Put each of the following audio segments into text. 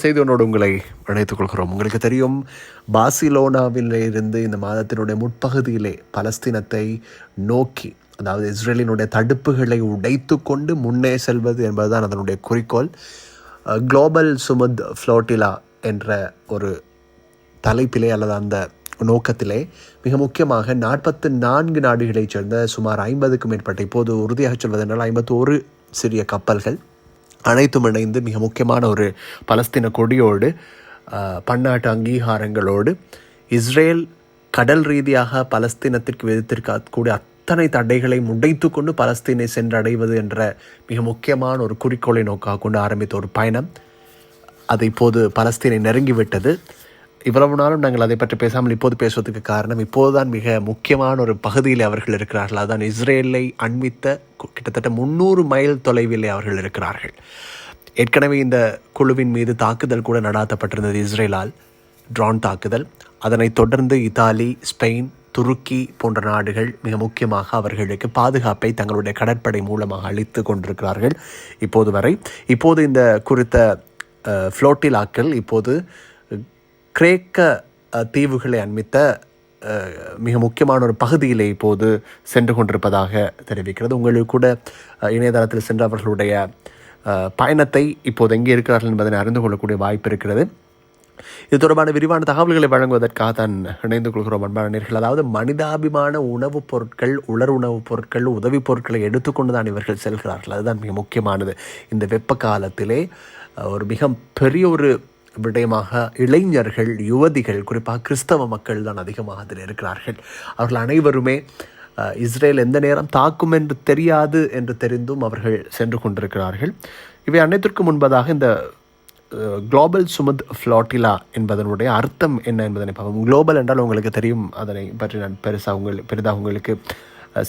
செய்தி ஒன்றோடு உங்களை இணைத்துக் கொள்கிறோம். உங்களுக்கு தெரியும் பார்சிலோனாவில் இருந்து இந்த மாதத்தினுடைய முற்பகுதியிலே பலஸ்தீனத்தை நோக்கி அதாவது இஸ்ரேலினுடைய தடுப்புகளை உடைத்து கொண்டு முன்னே செல்வது என்பதுதான் அதனுடைய குறிக்கோள். குளோபல் சுமத் ஃப்ளோட்டிலா என்ற ஒரு தலைப்பிலே அல்லது அந்த நோக்கத்திலே மிக முக்கியமாக நாற்பத்து நான்கு நாடுகளைச் சேர்ந்த சுமார் ஐம்பதுக்கும் மேற்பட்ட இப்போது உறுதியாக சொல்வதென்றால் ஐம்பத்தோரு சிறிய கப்பல்கள் அனைத்தும் இணைந்து மிக முக்கியமான ஒரு பலஸ்தீன கொடியோடு பன்னாட்டு அங்கீகாரங்களோடு இஸ்ரேல் கடல் ரீதியாக பலஸ்தீனத்திற்கு விதித்திருக்கக்கூடிய அத்தனை தடைகளை முடைத்து கொண்டு பலஸ்தீனை சென்றடைவது என்ற மிக முக்கியமான ஒரு குறிக்கோளை நோக்காக கொண்டு ஆரம்பித்த ஒரு பயணம். அது இப்போது பலஸ்தீனை நெருங்கிவிட்டது. இவ்வளவு நாளும் நாங்கள் அதை பற்றி பேசாமல் இப்போது பேசுவதற்கு காரணம் இப்போதுதான் மிக முக்கியமான ஒரு பகுதியில் அவர்கள் இருக்கிறார்கள். அதான் இஸ்ரேலை அண்மித்த கு- கிட்டத்தட்ட முந்நூறு மைல் தொலைவிலே அவர்கள் இருக்கிறார்கள். ஏற்கனவே இந்த குழுவின் மீது தாக்குதல் கூட நடாத்தப்பட்டிருந்தது இஸ்ரேலால். ட்ரோன் தாக்குதல். அதனைத் தொடர்ந்து இத்தாலி ஸ்பெயின் துருக்கி போன்ற நாடுகள் மிக முக்கியமாக அவர்களுக்கு பாதுகாப்பை தங்களுடைய கடற்படை மூலமாக அளித்து கொண்டிருக்கிறார்கள் இப்போது வரை. இப்போது இந்த குறித்த ஃப்ளோட்டிலாக்கள் இப்போது கிரேக்க தீவுகளை அண்மித்த மிக முக்கியமான ஒரு பகுதியிலே இப்போது சென்று கொண்டிருப்பதாக தெரிவிக்கிறது. உங்களுக்கு கூட இணையதளத்தில் சென்று அவர்களுடைய பயணத்தை இப்போது எங்கே இருக்கிறார்கள் என்பதனை அறிந்து கொள்ளக்கூடிய வாய்ப்பு இருக்கிறது. இது தொடர்பான விரிவான தகவல்களை வழங்குவதற்காக தான் இணைந்து கொள்கிறோம் அன்பானர்கள் அதாவது மனிதாபிமான உணவுப் பொருட்கள் உலர் உணவுப் பொருட்கள் உதவிப் பொருட்களை எடுத்துக்கொண்டு தான் இவர்கள் செல்கிறார்கள். அதுதான் மிக முக்கியமானது. இந்த வெப்ப காலத்திலே ஒரு மிக பெரிய ஒரு விடயமாக இளைஞர்கள் யுவதிகள் குறிப்பாக கிறிஸ்தவ மக்கள் தான் அதிகமாக அதில் இருக்கிறார்கள். அவர்கள் அனைவருமே இஸ்ரேல் எந்த நேரம் தாக்கும் என்று தெரியாது என்று தெரிந்தும் அவர்கள் சென்று கொண்டிருக்கிறார்கள். இவை அனைத்திற்கும் முன்பதாக இந்த குளோபல் சுமத் ஃப்ளாட்டிலா என்பதனுடைய அர்த்தம் என்ன என்பதனை பார்ப்போம். குளோபல் என்றால் உங்களுக்கு தெரியும். அதனை பற்றி நான் பெருசாக உங்கள் பெரிதாக உங்களுக்கு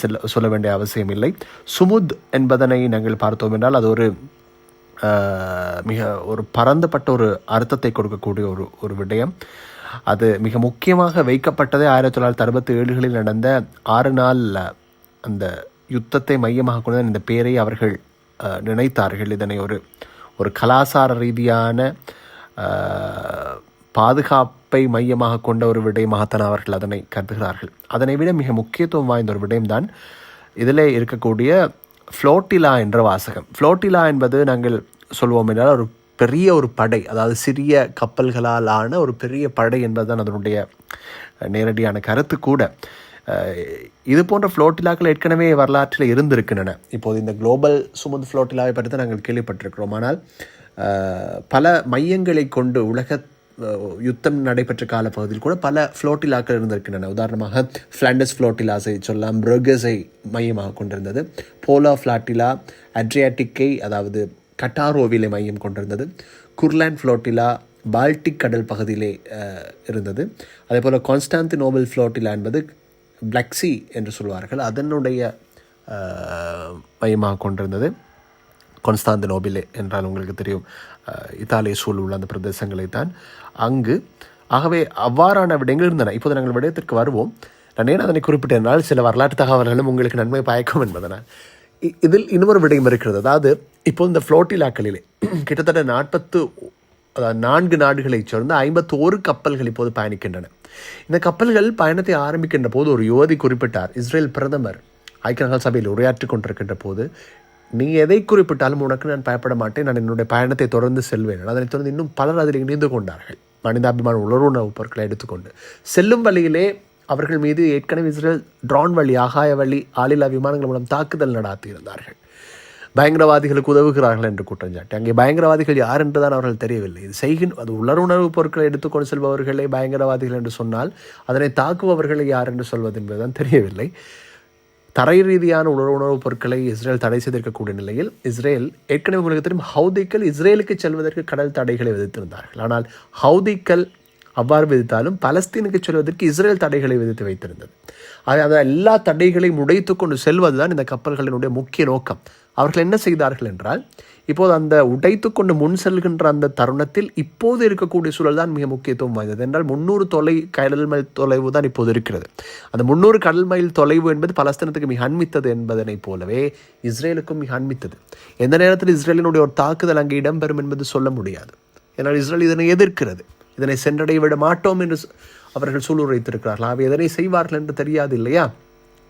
செல்ல சொல்ல வேண்டிய அவசியம் இல்லை சுமுத் என்பதனை நாங்கள் பார்த்தோம் என்றால் அது ஒரு மிக ஒரு பரந்தப்பட்ட ஒரு அர்த்தத்தை கொடுக்கக்கூடிய ஒரு ஒரு விடயம். அது மிக முக்கியமாக வைக்கப்பட்டதே ஆயிரத்தி தொள்ளாயிரத்தி அறுபத்தி ஏழுகளில் நடந்த ஆறு நாள் அந்த யுத்தத்தை மையமாக கொண்டு இந்த பேரை அவர்கள் நினைத்தார்கள். இதனை ஒரு ஒரு கலாசார ரீதியான பாதுகாப்பை மையமாக கொண்ட ஒரு விடயமாகத்தான் அவர்கள் அதனை கருதுகிறார்கள். அதனை விட மிக முக்கியத்துவம் வாய்ந்த ஒரு விடயம்தான் இதில் இருக்கக்கூடிய ஃப்ளோட்டிலா என்ற வாசகம். ஃப்ளோட்டிலா என்பது நாங்கள் சொல்வோம் என்றால் ஒரு பெரிய ஒரு படை அதாவது சிறிய கப்பல்களால் ஆன ஒரு பெரிய படை என்பதுதான் அதனுடைய நேரடியான கருத்து கூட. இது போன்ற ஃப்ளோட்டிலாக்கள் ஏற்கனவே வரலாற்றில் இருந்திருக்கின்றன. இப்போது இந்த குளோபல் சுமந்து ஃப்ளோட்டிலாவை பற்றி தான் நாங்கள் கேள்விப்பட்டிருக்கிறோம். ஆனால் பல மையங்களை கொண்டு உலக யுத்தம் நடைபெற்ற காலப்பகுதியில் கூட பல ஃப்ளோட்டிலாக்கள் இருந்திருக்கின்றன. உதாரணமாக ஃப்ளாண்டஸ் ஃப்ளோட்டிலாஸை சொல்லலாம் பிரகஸை மையமாக கொண்டிருந்தது. போலா ஃப்ளாட்டிலா அட்ரியாட்டிக்கை அதாவது கட்டாரோவிலை மையம் கொண்டிருந்தது. குர்லாண்ட் ஃப்ளோட்டிலா பால்டிக் கடல் பகுதியிலே இருந்தது. அதே போல் கான்ஸ்டாந்தினோபிள் ஃப்ளோட்டிலா என்பது பிளக்ஸி என்று சொல்வார்கள். அதனுடைய மையமாக கொண்டிருந்தது. கொன்ஸ்தாந்தினோபிலே என்றால் உங்களுக்கு தெரியும். இத்தாலிய சூழ் உள்ள அந்த பிரதேசங்களை தான் அங்கு ஆகவே அவ்வாறான விடயங்கள் இருந்தன. இப்போது நாங்கள் விடயத்திற்கு வருவோம். நான் ஏன் அதனை குறிப்பிட்டேனால் சில வரலாற்று தகவல்களும் உங்களுக்கு நன்மை பயக்கும் என்பதனால். இ- இதில் இன்னொரு விடயம் இருக்கிறது. அதாவது இப்போ இந்த ஃப்ளோட்டிலாக்களிலே கிட்டத்தட்ட நாற்பத்து அதாவது நான்கு நாடுகளைச் சேர்ந்து ஐம்பத்தோரு கப்பல்கள் இப்போது பயணிக்கின்றன. இந்த கப்பல்கள் பயணத்தை ஆரம்பிக்கின்ற போது ஒரு யுவதி குறிப்பிட்டார். இஸ்ரேல் பிரதமர் ஐக்கிய நாடுகள் சபையில் உரையாற்றிக் கொண்டிருக்கின்ற போது நீ எதை குறிப்பிட்டாலும் உனக்கு நான் பயப்பட மாட்டேன். நான் என்னுடைய பயணத்தை தொடர்ந்து செல்வேன். அதனைத் தொடர்ந்து இன்னும் பலர் அதில் இணைந்து கொண்டார்கள். மனிதாபிமான உணர்வுணர்வு பொருட்களை எடுத்துக்கொண்டு. செல்லும் வழியிலே அவர்கள் மீது ஏற்கனவே இஸ்ரேல் ட்ரான் வழி ஆகாய வழி ஆளில்லா விமானங்கள் மூலம் தாக்குதல் நடாத்தியிருந்தார்கள். பயங்கரவாதிகளுக்கு உதவுகிறார்கள் என்று குற்றம் சாட்டி அங்கே பயங்கரவாதிகள் யார் என்றுதான் அவர்கள் தெரியவில்லை. இது செய்கின் அது உலருணர்வுப் பொருட்களை எடுத்துக்கொண்டு செல்பவர்களே பயங்கரவாதிகள் என்று சொன்னால் அதனை தாக்குபவர்களை யார் என்று சொல்வது என்பதுதான் தெரியவில்லை. தரை ரீதியான உணவு உணவுப் பொருட்களை இஸ்ரேல் தடை செய்திருக்கக்கூடிய நிலையில் இஸ்ரேல் ஏற்கனவே உங்களுக்கு தெரியும் ஹவுதிக்கள் இஸ்ரேலுக்கு செல்வதற்கு கடல் தடைகளை விதித்திருந்தார்கள். ஆனால் ஹவுதிக்கள் அவ்வாறு விதித்தாலும் பலஸ்தீனுக்கு செல்வதற்கு இஸ்ரேல் தடைகளை விதித்து வைத்திருந்தது. ஆக அந்த எல்லா தடைகளையும் உடைத்து கொண்டு செல்வதுதான் இந்த கப்பல்களினுடைய முக்கிய நோக்கம். அவர்கள் என்ன செய்தார்கள் என்றால் இப்போது அந்த உடைத்து கொண்டு முன் செல்கின்ற அந்த தருணத்தில் இப்போது இருக்கக்கூடிய சூழல் தான் மிக முக்கியத்துவம் வாய்ந்தது. என்றால் முந்நூறு தொலை கடல் மைல் தொலைவு தான் இப்போது இருக்கிறது. அந்த முந்நூறு கடல் மைல் தொலைவு என்பது பலஸ்தீனத்துக்கு மிக அண்மித்தது என்பதனைப் போலவே இஸ்ரேலுக்கும் மிக அண்மித்தது. எந்த நேரத்தில் இஸ்ரேலினுடைய ஒரு தாக்குதல் அங்கே இடம்பெறும் என்பது சொல்ல முடியாது. ஏன்னால் இஸ்ரேல் இதனை எதிர்க்கிறது. இதனை சென்றடைய விட மாட்டோம் என்று அவர்கள் சூளுரைத்திருக்கிறார்கள் அவை எதனை செய்வார்கள் என்று தெரியாது இல்லையா?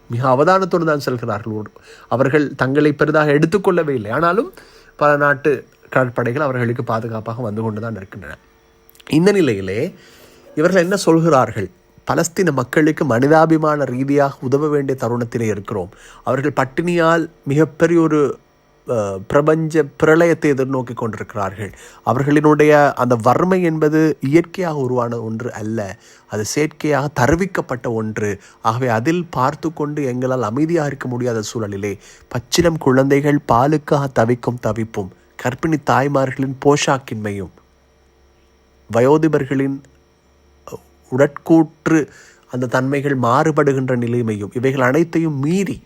மிக அவதானத்தோடு தான் செல்கிறார்கள். அவர்கள் தங்களை பெரிதாக எடுத்துக்கொள்ளவே இல்லை. ஆனாலும் பல நாட்டு கடற்படைகள் அவர்களுக்கு பாதுகாப்பாக வந்து கொண்டு தான் இருக்கின்றன. இந்த நிலையிலே இவர்கள் என்ன சொல்கிறார்கள்? பலஸ்தீன மக்களுக்கு மனிதாபிமான ரீதியாக உதவ வேண்டிய தருணத்திலே இருக்கிறோம். அவர்கள் பட்டினியால் மிகப்பெரிய ஒரு பிரபஞ்ச பிரளயத்தை எதிர்நோக்கி கொண்டிருக்கிறார்கள். அவர்களினுடைய அந்த வறுமை என்பது இயற்கையாக உருவான ஒன்று அல்ல. அது செயற்கையாக தருவிக்கப்பட்ட ஒன்று. ஆகவே அதில் பார்த்து கொண்டு எங்களால் அமைதியாக இருக்க முடியாத சூழலிலே பச்சிலம் குழந்தைகள் பாலுக்காக தவிக்கும் தவிப்பும் கர்ப்பிணி தாய்மார்களின் போஷாக்கின்மையும் வயோதிபர்களின் உடற்கூற்று அந்த தன்மைகள் மாறுபடுகின்ற நிலைமையும் இவைகள் அனைத்தையும் மீறி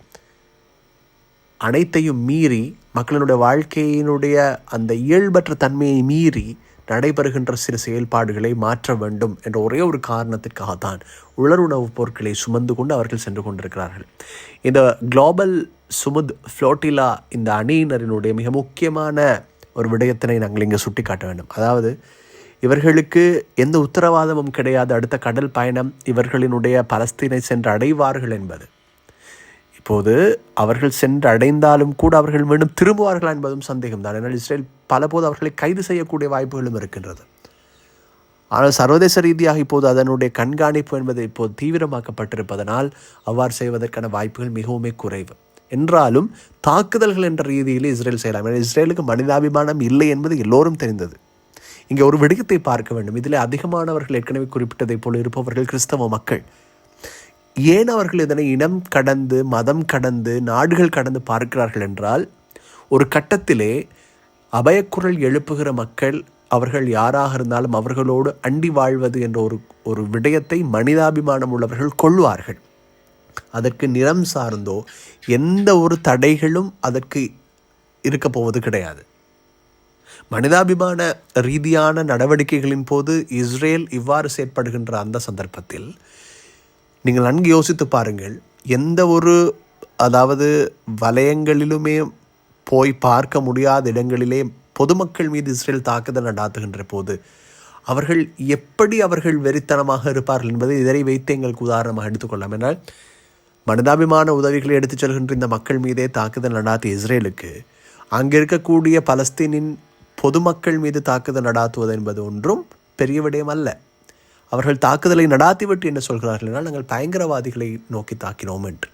அனைத்தையும் மீறி மக்களினுடைய வாழ்க்கையினுடைய அந்த இயல்பற்ற தன்மையை மீறி நடைபெறுகின்ற சில செயல்பாடுகளை மாற்ற வேண்டும் என்ற ஒரே ஒரு காரணத்திற்காகத்தான் உலருணவுப் பொருட்களை சுமந்து கொண்டு அவர்கள் சென்று கொண்டிருக்கிறார்கள். இந்த குளோபல் சுமுத் ஃப்ளோட்டிலா இந்த அணியினரினுடைய மிக முக்கியமான ஒரு விடயத்தினை நாங்கள் இங்கே சுட்டிக்காட்ட வேண்டும். அதாவது இவர்களுக்கு எந்த உத்தரவாதமும் கிடையாது. அடுத்த கடல் பயணம் இவர்களினுடைய பலஸ்தீனை சென்று அடைவார்கள் என்பது. இப்போது அவர்கள் சென்று அடைந்தாலும் கூட அவர்கள் மீண்டும் திரும்புவார்களா என்பதும் சந்தேகம்தான். ஏன்னால் இஸ்ரேல் பலபோது அவர்களை கைது செய்யக்கூடிய வாய்ப்புகளும் இருக்கின்றது. ஆனால் சர்வதேச ரீதியாக இப்போது அதனுடைய கண்காணிப்பு என்பது இப்போது தீவிரமாக்கப்பட்டிருப்பதனால் அவ்வாறு செய்வதற்கான வாய்ப்புகள் மிகவுமே குறைவு. என்றாலும் தாக்குதல்கள் என்ற ரீதியில் இஸ்ரேல் செய்யலாம். ஏன்னா இஸ்ரேலுக்கு மனிதாபிமானம் இல்லை என்பது எல்லோரும் தெரிந்தது. இங்கே ஒரு விடயத்தை பார்க்க வேண்டும். இதில் அதிகமானவர்கள் ஏற்கனவே குறிப்பிட்டதைப் போல இருப்பவர்கள் கிறிஸ்தவ மக்கள். ஏன் அவர்கள் இதனை இனம் கடந்து மதம் கடந்து நாடுகள் கடந்து பார்க்கிறார்கள் என்றால் ஒரு கட்டத்திலே அபயக்குரல் எழுப்புகிற மக்கள் அவர்கள் யாராக இருந்தாலும் அவர்களோடு அண்டி வாழ்வது என்ற ஒரு ஒரு விடயத்தை மனிதாபிமானம் உள்ளவர்கள் கொள்வார்கள். அதற்கு நிறம் சார்ந்தோ எந்த ஒரு தடைகளும் அதற்கு இருக்க போவது கிடையாது. மனிதாபிமான ரீதியான நடவடிக்கைகளின் போது இஸ்ரேல் இவ்வாறு செயற்படுகின்ற அந்த சந்தர்ப்பத்தில் நீங்கள் நன்கு யோசித்து பாருங்கள். எந்த ஒரு அதாவது வலயங்களிலுமே போய் பார்க்க முடியாத இடங்களிலே பொதுமக்கள் மீது இஸ்ரேல் தாக்குதல் நடாத்துகின்ற போது அவர்கள் எப்படி அவர்கள் வெறித்தனமாக இருப்பார்கள் என்பதை இதனை வைத்து எங்களுக்கு உதாரணமாக எடுத்துக்கொள்ளலாம் என்றால் மனிதாபிமான உதவிகளை எடுத்துச் செல்கின்ற இந்த மக்கள் மீதே தாக்குதல் நடாத்திய இஸ்ரேலுக்கு அங்கே இருக்கக்கூடிய பலஸ்தீனின் பொதுமக்கள் மீது தாக்குதல் நடாத்துவது என்பது ஒன்றும் பெரிய விடயம் அல்ல. அவர்கள் தாக்குதலை நடாத்திவிட்டு என்ன சொல்கிறார்கள் என்றால் நாங்கள் பயங்கரவாதிகளை நோக்கி தாக்கினோம் என்று.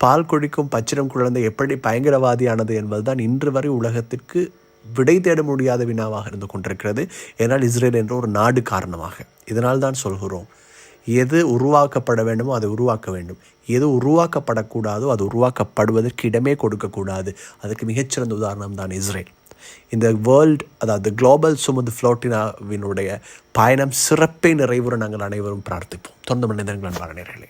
பால் குடிக்கும் பச்சிரம் குழந்தை எப்படி பயங்கரவாதியானது என்பதுதான் இன்று வரை உலகத்திற்கு விடை தேட முடியாத வினாவாக இருந்து கொண்டிருக்கிறது. ஏனால் இஸ்ரேல் என்ற ஒரு நாடு காரணமாக. இதனால் தான் சொல்கிறோம் எது உருவாக்கப்பட வேண்டுமோ அதை உருவாக்க வேண்டும். எது உருவாக்கப்படக்கூடாதோ அது உருவாக்கப்படுவதற்கு இடமே கொடுக்கக்கூடாது. அதுக்கு மிகச்சிறந்த உதாரணம் தான் இஸ்ரேல். இந்த வேர்ல்ட் அதாவது குளோபல் சுமந்து ஃப்ளோட்டினாவினுடைய பயணம் சிறப்பை நிறைவுற நாங்கள் அனைவரும் பிரார்த்திப்போம். தொண்டு மனிதர்கள் அன்பான நேர்களே.